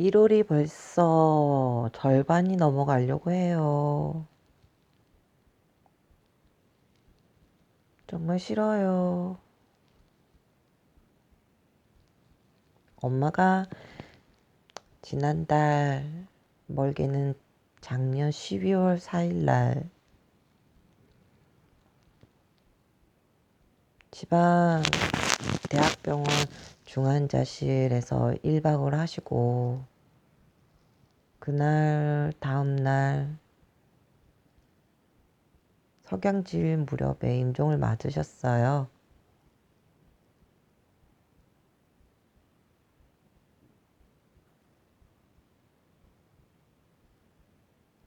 1월이 벌써 절반이 넘어가려고 해요. 정말 싫어요. 엄마가 지난달 멀게는 작년 12월 4일 날 지방 대학병원 중환자실에서 1박을 하시고 그날 다음날 석양질 무렵에 임종을 맞으셨어요.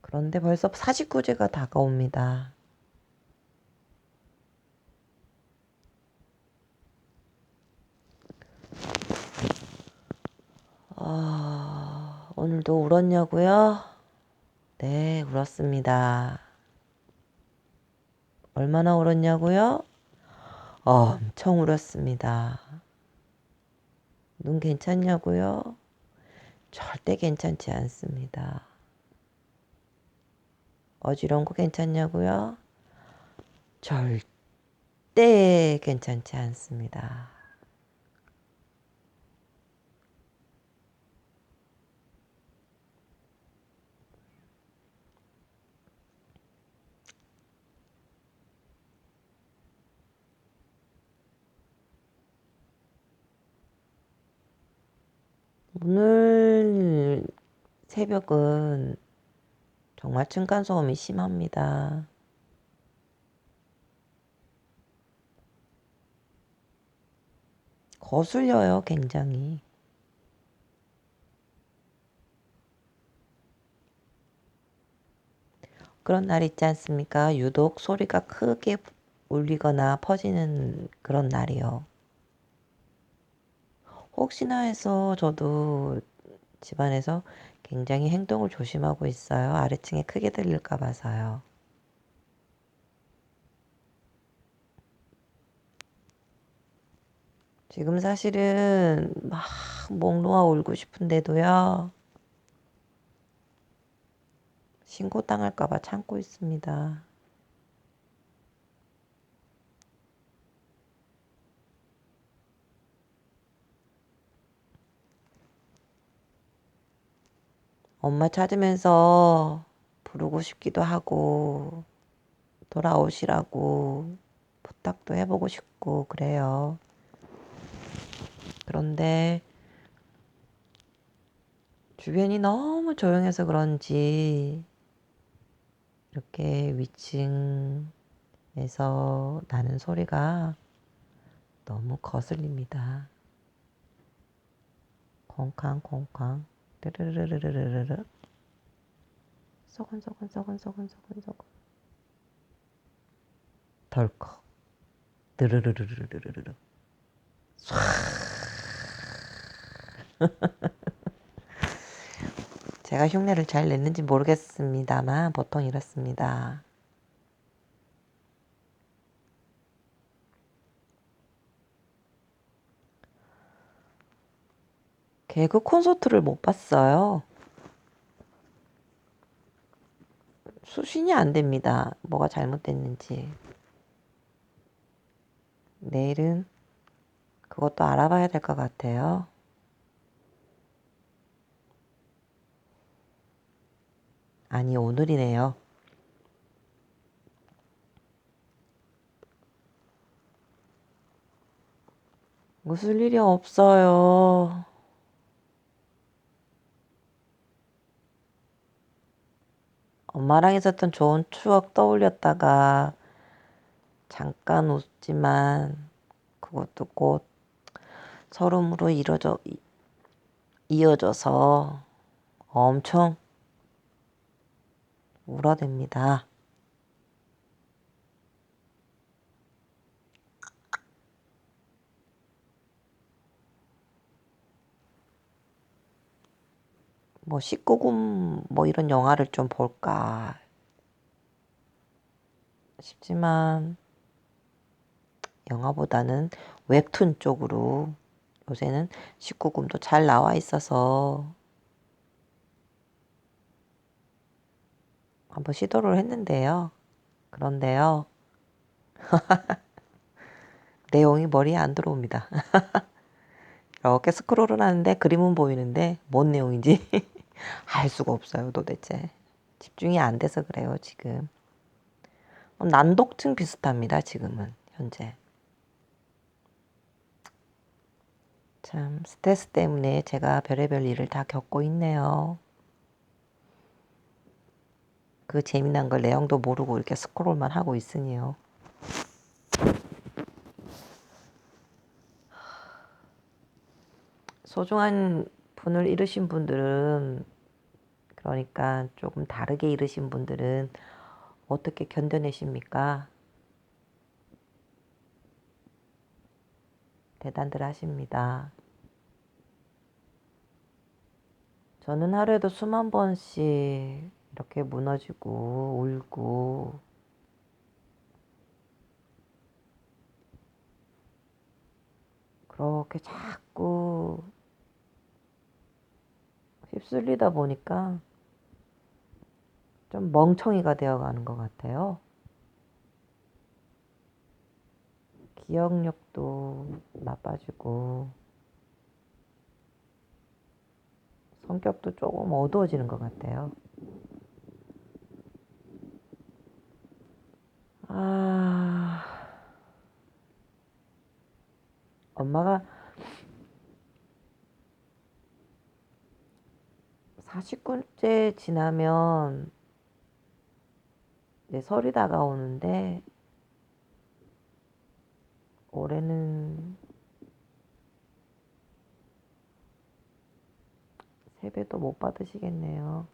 그런데 벌써 49제가 다가옵니다. 아, 오늘도 울었냐고요? 네, 울었습니다. 얼마나 울었냐고요? 엄청 울었습니다. 눈 괜찮냐고요? 절대 괜찮지 않습니다. 어지러운 거 괜찮냐고요? 절대 괜찮지 않습니다. 오늘 새벽은 정말 층간소음이 심합니다. 거슬려요, 굉장히. 그런 날 있지 않습니까? 유독 소리가 크게 울리거나 퍼지는 그런 날이요. 혹시나 해서 저도 집안에서 굉장히 행동을 조심하고 있어요. 아래층에 크게 들릴까 봐서요. 지금 사실은 막목 놓아 울고 싶은데도요. 신고당할까봐 참고 있습니다. 엄마 찾으면서 부르고 싶기도 하고 돌아오시라고 부탁도 해보고 싶고 그래요. 그런데 주변이 너무 조용해서 그런지 이렇게 위층에서 나는 소리가 너무 거슬립니다. 콩쾅콩쾅 르르르르르르르 썩은 썩은 썩은 썩은 썩은 썩은 덜컥. 드르르르르르르르. 촤. 제가 흉내를 잘 냈는지 모르겠습니다만 보통 이렇습니다. 개그 콘서트를 못 봤어요. 수신이 안 됩니다. 뭐가 잘못됐는지. 내일은 그것도 알아봐야 될 것 같아요. 아니, 오늘이네요. 웃을 일이 없어요. 엄마랑 있었던 좋은 추억 떠올렸다가 잠깐 웃지만 그것도 곧 서름으로 이어져, 이어져서 엄청 울어댑니다. 뭐 19금 뭐 이런 영화를 좀 볼까 싶지만 영화보다는 웹툰 쪽으로 요새는 19금도 잘 나와 있어서 한번 시도를 했는데요. 그런데요. 내용이 머리에 안 들어옵니다. 이렇게 스크롤을 하는데 그림은 보이는데 뭔 내용인지 알 수가 없어요, 도대체. 집중이 안 돼서 그래요, 지금. 어, 난독증 비슷합니다, 지금은, 현재. 참, 스트레스 때문에 제가 별의별 일을 다 겪고 있네요. 그 재미난 걸 내용도 모르고 이렇게 스크롤만 하고 있으니요. 소중한 분을 잃으신 분들은 그러니까 조금 다르게 잃으신 분들은 어떻게 견뎌내십니까? 대단들 하십니다. 저는 하루에도 수만 번씩 이렇게 무너지고 울고 그렇게 자꾸 휩쓸리다 보니까 좀 멍청이가 되어가는 것 같아요. 기억력도 나빠지고 성격도 조금 어두워지는 것 같아요. 아, 엄마가 40군째 지나면 이제 설이 다가오는데 올해는 세배도 못 받으시겠네요.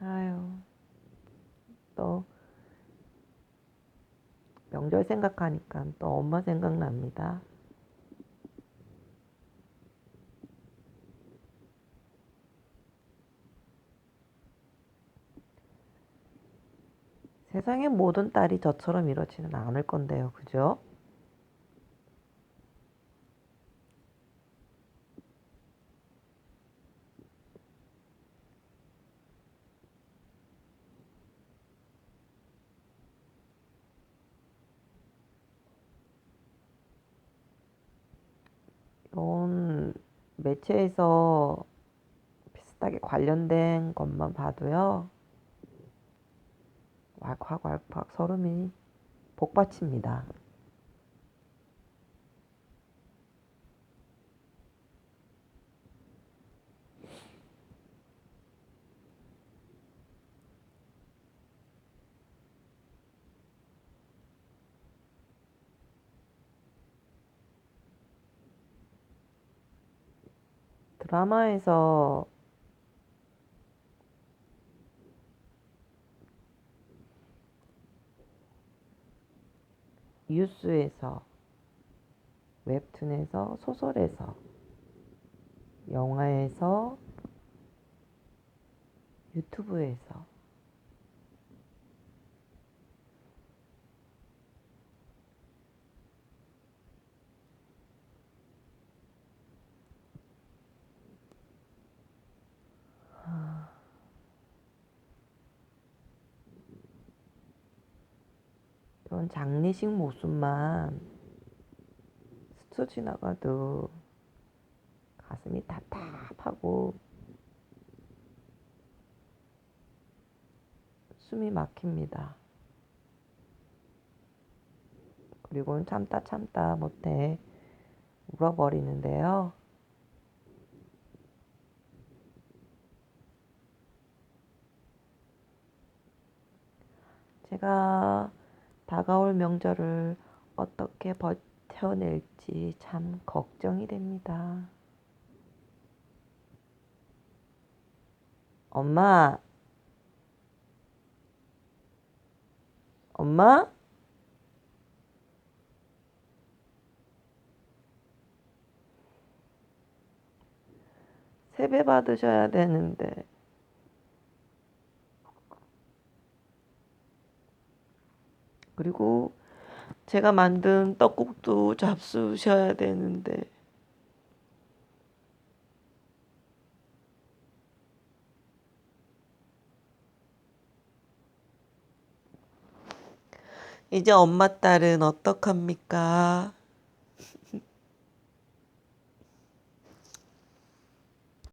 아유, 또 명절 생각하니까 또 엄마 생각납니다. 세상의 모든 딸이 저처럼 이렇지는 않을 건데요. 그죠? 이런 매체에서 비슷하게 관련된 것만 봐도요. 왈칵왈칵 서름이 복받칩니다. 드라마에서 뉴스에서 웹툰에서 소설에서 영화에서 유튜브에서 그런 장례식 모습만 스쳐 지나가도 가슴이 답답하고 숨이 막힙니다. 그리고는 참다 참다 못해 울어버리는데요. 제가 다가올 명절을 어떻게 버텨낼지 참 걱정이 됩니다. 엄마, 엄마? 세배 받으셔야 되는데. 그리고 제가 만든 떡국도 잡수셔야 되는데. 이제 엄마 딸은 어떡합니까?